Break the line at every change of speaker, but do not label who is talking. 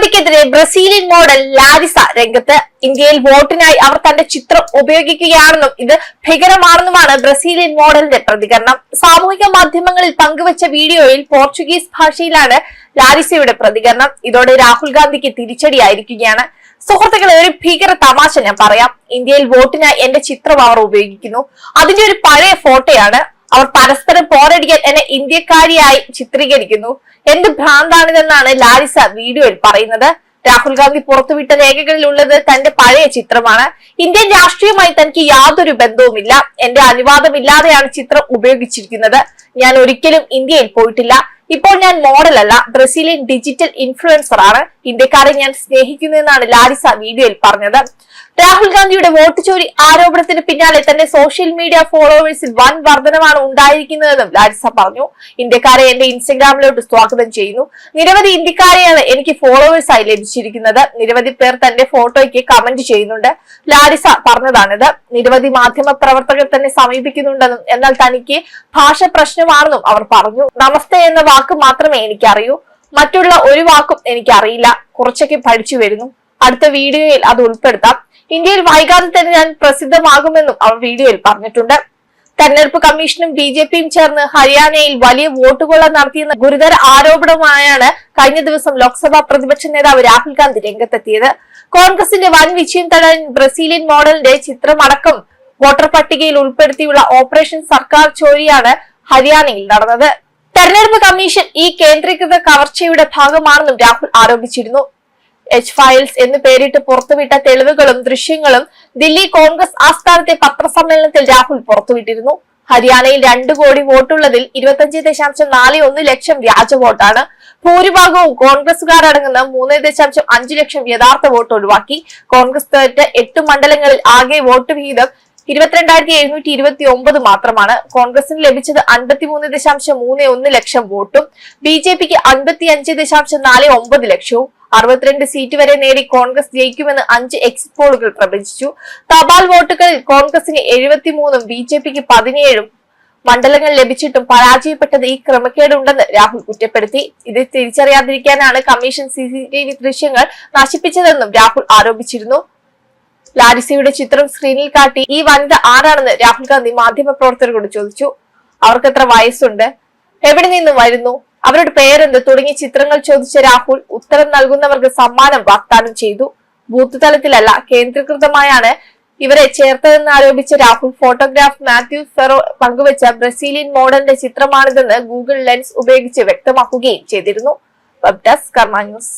ഗാന്ധിക്കെതിരെ Brazilian model Larissa രംഗത്ത് ഇന്ത്യയിൽ വോട്ടിനായി അവർ തന്റെ ചിത്രം ഉപയോഗിക്കുകയാണെന്നും ഇത് ഭീകരമാണെന്നുമാണ് ബ്രസീലിയൻ മോഡലിന്റെ പ്രതികരണം. സാമൂഹിക മാധ്യമങ്ങളിൽ പങ്കുവച്ച വീഡിയോയിൽ പോർച്ചുഗീസ് ഭാഷയിലാണ് ലാരിസയുടെ പ്രതികരണം. ഇതോടെ രാഹുൽ ഗാന്ധിക്ക് തിരിച്ചടിയായിരിക്കുകയാണ്. സുഹൃത്തുക്കളെ ഒരു ഭീകര തമാശ ഞാൻ പറയാം. ഇന്ത്യയിൽ വോട്ടിനായി എന്റെ ചിത്രം അവർ ഉപയോഗിക്കുന്നു. അതിന്റെ ഒരു പഴയ ഫോട്ടോയാണ് അവർ പരസ്പരം പോരടിക്കാൻ എന്നെ ഇന്ത്യക്കാരിയായി ചിത്രീകരിക്കുന്നു. എന്ത് ഭ്രാന്താണിതെന്നാണ് ലാരിസ വീഡിയോയിൽ പറയുന്നത്. രാഹുൽ ഗാന്ധി പുറത്തുവിട്ട രേഖകളിൽ ഉള്ളത് തന്റെ പഴയ ചിത്രമാണ്. ഇന്ത്യൻ രാഷ്ട്രീയമായി തനിക്ക് യാതൊരു ബന്ധവുമില്ല. എന്റെ അനുവാദമില്ലാതെയാണ് ചിത്രം ഉപയോഗിച്ചിരിക്കുന്നത്. ഞാൻ ഒരിക്കലും ഇന്ത്യയിൽ പോയിട്ടില്ല. ഇപ്പോൾ ഞാൻ മോഡലല്ല ബ്രസീലിയൻ ഡിജിറ്റൽ ഇൻഫ്ലുവൻസർ ആണ് ഇന്ത്യക്കാരെ ഞാൻ സ്നേഹിക്കുന്നു എന്നാണ് ലാരിസ വീഡിയോയിൽ പറഞ്ഞത്. രാഹുൽ ഗാന്ധിയുടെ വോട്ട് ചോരി ആരോപണത്തിന് പിന്നാലെ തന്നെ സോഷ്യൽ മീഡിയ ഫോളോവേഴ്സിൽ വൻ വർധനമാണ് ഉണ്ടായിരിക്കുന്നതെന്നും ലാരിസ പറഞ്ഞു. ഇന്ത്യക്കാരെ എന്റെ ഇൻസ്റ്റഗ്രാമിലോട്ട് സ്വാഗതം ചെയ്യുന്നു. നിരവധി ഇന്ത്യക്കാരെയാണ് എനിക്ക് ഫോളോവേഴ്സായി ലഭിച്ചിരിക്കുന്നത്. നിരവധി പേർ തന്റെ ഫോട്ടോയ്ക്ക് കമന്റ് ചെയ്യുന്നുണ്ട്. ലാരിസ പറഞ്ഞതാണിത്. നിരവധി മാധ്യമ പ്രവർത്തകർ തന്നെ സമീപിക്കുന്നുണ്ടെന്നും എന്നാൽ തനിക്ക് ഭാഷ പ്രശ്നമാണെന്നും അവർ പറഞ്ഞു. നമസ്തേ എന്ന വാക്ക് മാത്രമേ എനിക്കറിയൂ. മറ്റുള്ള ഒരു വാക്കും എനിക്കറിയില്ല. കുറച്ചൊക്കെ പഠിച്ചു വരുന്നു. അടുത്ത വീഡിയോയിൽ അത് ഉൾപ്പെടുത്താം. ഇന്ത്യയിൽ വൈകാതെ തന്നെ ഞാൻ പ്രസിദ്ധമാകുമെന്നും അവർ വീഡിയോയിൽ പറഞ്ഞിട്ടുണ്ട്. തെരഞ്ഞെടുപ്പ് കമ്മീഷനും ബി ജെ പിയും ചേർന്ന് ഹരിയാനയിൽ വലിയ വോട്ടുകൊള്ള നടത്തിയെന്ന ഗുരുതര ആരോപണമായാണ് കഴിഞ്ഞ ദിവസം ലോക്സഭാ പ്രതിപക്ഷ നേതാവ് രാഹുൽ ഗാന്ധി രംഗത്തെത്തിയത്. കോൺഗ്രസിന്റെ വൻ വിജയം തടയാൻ ബ്രസീലിയൻ മോഡലിന്റെ ചിത്രമടക്കം വോട്ടർ പട്ടികയിൽ ഉൾപ്പെടുത്തിയുള്ള ഓപ്പറേഷൻ സർക്കാർ ചോരിയാണ് ഹരിയാനയിൽ നടന്നത്. തെരഞ്ഞെടുപ്പ് കമ്മീഷൻ ഈ കേന്ദ്രീകൃത കവർച്ചയുടെ ഭാഗമാണെന്നും രാഹുൽ ആരോപിച്ചിരുന്നു. എച്ച് ഫയൽസ് എന്ന് പേരിട്ട് പുറത്തുവിട്ട തെളിവുകളും ദൃശ്യങ്ങളും ദില്ലി കോൺഗ്രസ് ആസ്ഥാനത്തെ പത്രസമ്മേളനത്തിൽ രാഹുൽ പുറത്തുവിട്ടിരുന്നു. ഹരിയാനയിൽ രണ്ടു കോടി വോട്ടുള്ളതിൽ ഇരുപത്തഞ്ച് ദശാംശം നാല് ഒന്ന് ലക്ഷം വ്യാജ വോട്ടാണ്. ഭൂരിഭാഗവും കോൺഗ്രസുകാരടങ്ങുന്ന മൂന്ന് ദശാംശം അഞ്ചു ലക്ഷം യഥാർത്ഥ വോട്ട് ഒഴിവാക്കി. കോൺഗ്രസ് തേറ്റ എട്ട് മണ്ഡലങ്ങളിൽ ആകെ വോട്ട് വിഹിതം ഇരുപത്തിരണ്ടായിരത്തി എഴുന്നൂറ്റി ഇരുപത്തി ഒമ്പത് മാത്രമാണ് കോൺഗ്രസിന് ലഭിച്ചത് അൻപത്തിമൂന്ന് ദശാംശം മൂന്ന് ഒന്ന് ലക്ഷം വോട്ടും. ബി ജെ പിക്ക് അൻപത്തി അഞ്ച് ദശാംശം നാല് ഒമ്പത് ലക്ഷവും. അറുപത്തിരണ്ട് സീറ്റ് വരെ നേടി കോൺഗ്രസ് ജയിക്കുമെന്ന് അഞ്ച് എക്സിറ്റ് പോളുകൾ പ്രവചിച്ചു. തപാൽ വോട്ടുകളിൽ കോൺഗ്രസിന് എഴുപത്തിമൂന്നും ബി ജെ പിക്ക് പതിനേഴും മണ്ഡലങ്ങൾ ലഭിച്ചിട്ടും പരാജയപ്പെട്ടത് ഈ ക്രമക്കേടുണ്ടെന്ന് രാഹുൽ കുറ്റപ്പെടുത്തി. ഇത് തിരിച്ചറിയാതിരിക്കാനാണ് കമ്മീഷൻ സി ദൃശ്യങ്ങൾ നശിപ്പിച്ചതെന്നും രാഹുൽ ആരോപിച്ചിരുന്നു. ലാരിസയുടെ ചിത്രം സ്ക്രീനിൽ കാട്ടി ഈ വനിത ആരാണെന്ന് രാഹുൽ ഗാന്ധി മാധ്യമ പ്രവർത്തകരോട് ചോദിച്ചു. അവർക്ക് എത്ര വയസ്സുണ്ട്? എവിടെ നിന്ന് വരുന്നു? അവരുടെ പേരെന്ത്? തുടങ്ങിയ ചിത്രങ്ങൾ ചോദിച്ച രാഹുൽ ഉത്തരം നൽകുന്നവർക്ക് സമ്മാനം വാഗ്ദാനം ചെയ്തു. ബൂത്ത് തലത്തിലല്ല കേന്ദ്രീകൃതമായാണ് ഇവരെ ചേർത്തതെന്ന് ആരോപിച്ച രാഹുൽ ഫോട്ടോഗ്രാഫ് മാത്യു ഫെറോ പങ്കുവച്ച ബ്രസീലിയൻ മോഡലിന്റെ ചിത്രമാണിതെന്ന് ഗൂഗിൾ ലെൻസ് ഉപയോഗിച്ച് വ്യക്തമാക്കുകയും ചെയ്തിരുന്നു. വെബ് ഡെസ്ക് കർമ്മ ന്യൂസ്